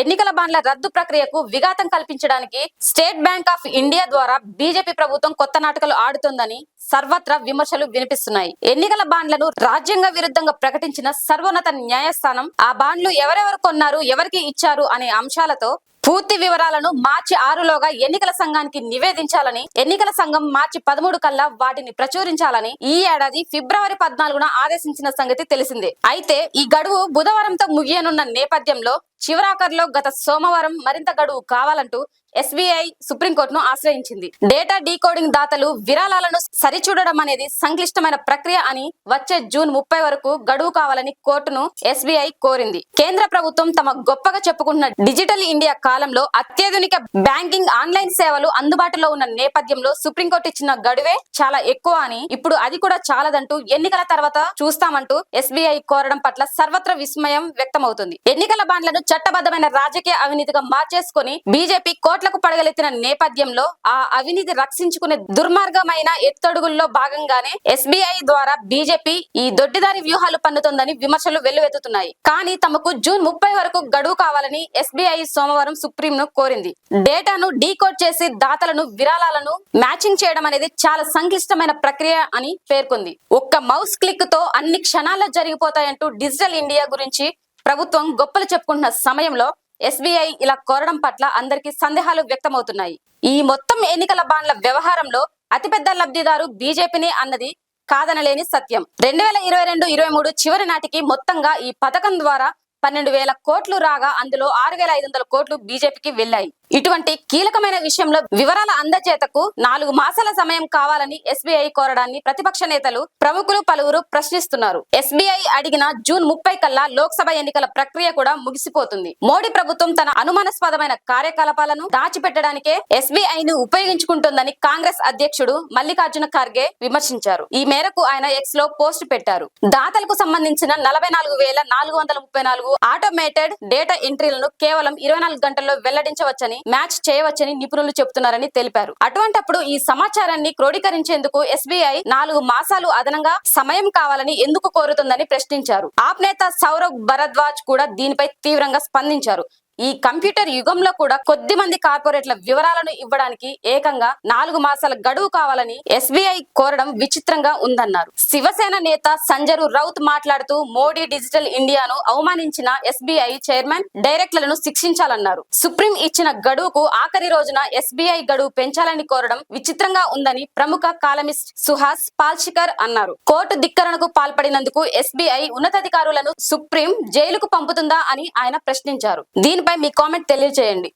ఎన్నికల బాండ్ల రద్దు ప్రక్రియకు విఘాతం కల్పించడానికి స్టేట్ బ్యాంక్ ఆఫ్ ఇండియా ద్వారా బీజేపీ ప్రభుత్వం కొత్త నాటకాలు ఆడుతోందని సర్వత్రా విమర్శలు వినిపిస్తున్నాయి. ఎన్నికల బాండ్లను రాజ్యాంగ విరుద్ధంగా ప్రకటించిన సర్వోన్నత న్యాయస్థానం ఆ బాండ్లు ఎవరెవరు కొన్నారు ఎవరికి ఇచ్చారు అనే అంశాలతో పూర్తి వివరాలను మార్చి ఆరులోగా ఎన్నికల సంఘానికి నివేదించాలని ఎన్నికల సంఘం మార్చి పదమూడు కల్లా వాటిని ప్రచురించాలని ఈ ఏడాది ఫిబ్రవరి పద్నాలుగున ఆదేశించిన సంగతి తెలిసిందే. అయితే ఈ గడువు బుధవారంతో ముగియనున్న నేపథ్యంలో చివరాఖర్లో గత సోమవారం మరింత గడువు కావాలంటూ ఎస్బీఐ సుప్రీంకోర్టును ఆశ్రయించింది. డేటా డీకోడింగ్ దాతలు విరాళాలను సరిచూడడం అనేది సంక్లిష్టమైన ప్రక్రియ అని వచ్చే జూన్ ముప్పై వరకు గడువు కావాలని కోర్టును ఎస్బీఐ కోరింది. కేంద్ర ప్రభుత్వం తమ గొప్పగా చెప్పుకుంటున్న డిజిటల్ ఇండియా కాలంలో అత్యాధునిక బ్యాంకింగ్ ఆన్లైన్ సేవలు అందుబాటులో ఉన్న నేపథ్యంలో సుప్రీంకోర్టు ఇచ్చిన గడువే చాలా ఎక్కువ అని ఇప్పుడు అది కూడా చాలదంటూ ఎన్నికల తర్వాత చూస్తామంటూ ఎస్బీఐ కోరడం పట్ల సర్వత్ర విస్మయం వ్యక్తమవుతుంది. ఎన్నికల బాండ్లను చట్టబద్ధమైన రాజకీయ అవినీతిగా మార్చేసుకొని బీజేపీ కోట్లకు పడగలెత్తిన నేపథ్యంలో ఆ అవినీతి రక్షించుకునే దుర్మార్గమైన ఎత్తడుగుల్లో భాగంగానే ఎస్బీఐ ద్వారా బీజేపీ ఈ దొడ్డిదారి వ్యూహాలు పన్నుతోందని విమర్శలు వెల్లువెత్తుతున్నాయి. కానీ తమకు జూన్ ముప్పై వరకు గడువు కావాలని ఎస్బీఐ సోమవారం సుప్రీం ను కోరింది. డేటాను డీకోడ్ చేసి దాతలను విరాళాలను మ్యాచింగ్ చేయడం అనేది చాలా సంక్లిష్టమైన ప్రక్రియ అని పేర్కొంది. ఒక్క మౌస్ క్లిక్తో అన్ని క్షణాల్లో జరిగిపోతాయంటూ డిజిటల్ ఇండియా గురించి ప్రభుత్వం గొప్పలు చెప్పుకుంటున్న సమయంలో ఎస్బీఐ ఇలా కోరడం పట్ల అందరికీ సందేహాలు వ్యక్తమవుతున్నాయి. ఈ మొత్తం ఎన్నికల బాండ్ల వ్యవహారంలో అతిపెద్ద లబ్ధిదారు బీజేపీనే అన్నది కాదనలేని సత్యం. రెండు వేల ఇరవై రెండు ఇరవై మూడు చివరి నాటికి మొత్తంగా ఈ పథకం ద్వారా పన్నెండు వేల కోట్లు రాగా అందులో ఆరు వేల ఐదు వందల కోట్లు బీజేపీకి వెళ్ళాయి ఇటువంటి కీలకమైన విషయంలో వివరాల అందచేతకు నాలుగు మాసాల సమయం కావాలని ఎస్బీఐ కోరడాన్ని ప్రతిపక్ష నేతలు ప్రముఖులు పలువురు ప్రశ్నిస్తున్నారు. ఎస్బీఐ అడిగిన జూన్ ముప్పై కల్లా లోక్సభ ఎన్నికల ప్రక్రియ కూడా ముగిసిపోతుంది. మోడీ ప్రభుత్వం తన అనుమానాస్పదమైన కార్యకలాపాలను దాచిపెట్టడానికే ఎస్బీఐను ఉపయోగించుకుంటుందని కాంగ్రెస్ అధ్యక్షుడు మల్లికార్జున ఖార్గే విమర్శించారు. ఈ మేరకు ఆయన ఎక్స్లో పోస్ట్ పెట్టారు. దాతలకు సంబంధించిన నలభై నాలుగు వేల నాలుగు వందల ముప్పై నాలుగు ఆటోమేటెడ్ డేటా ఎంట్రీలను కేవలం ఇరవై నాలుగు గంటల్లో వెల్లడించవచ్చని మ్యాచ్ చేయవచ్చని నిపుణులు చెబుతున్నారని తెలిపారు. అటువంటప్పుడు ఈ సమాచారాన్ని క్రోడీకరించేందుకు ఎస్బీఐ నాలుగు మాసాలు అదనంగా సమయం కావాలని ఎందుకు కోరుతుందని ప్రశ్నించారు. ఆప్ నేత సౌరవ్ భరద్వాజ్ కూడా దీనిపై తీవ్రంగా స్పందించారు. ఈ కంప్యూటర్ యుగంలో కూడా కొద్ది మంది కార్పొరేట్ల వివరాలను ఇవ్వడానికి ఏకంగా నాలుగు మాసాల గడువు కావాలని ఎస్బీఐ కోరడం విచిత్రంగా ఉందన్నారు. శివసేన నేత సంజరు రౌత్ మాట్లాడుతూ మోడీ డిజిటల్ ఇండియాను అవమానించిన ఎస్బీఐ చైర్మన్ డైరెక్టర్లను శిక్షించాలన్నారు. సుప్రీం ఇచ్చిన గడువుకు ఆఖరి రోజున ఎస్బీఐ గడువు పెంచాలని కోరడం విచిత్రంగా ఉందని ప్రముఖ కాలమిస్ట్ సుహాస్ పాల్షికర్ అన్నారు. కోర్టు ధిక్కరణకు పాల్పడినందుకు ఎస్బీఐ ఉన్నతాధికారులను సుప్రీం జైలుకు పంపుతుందా అని ఆయన ప్రశ్నించారు. దీని దీనిపై మీ కామెంట్ తెలియజేయండి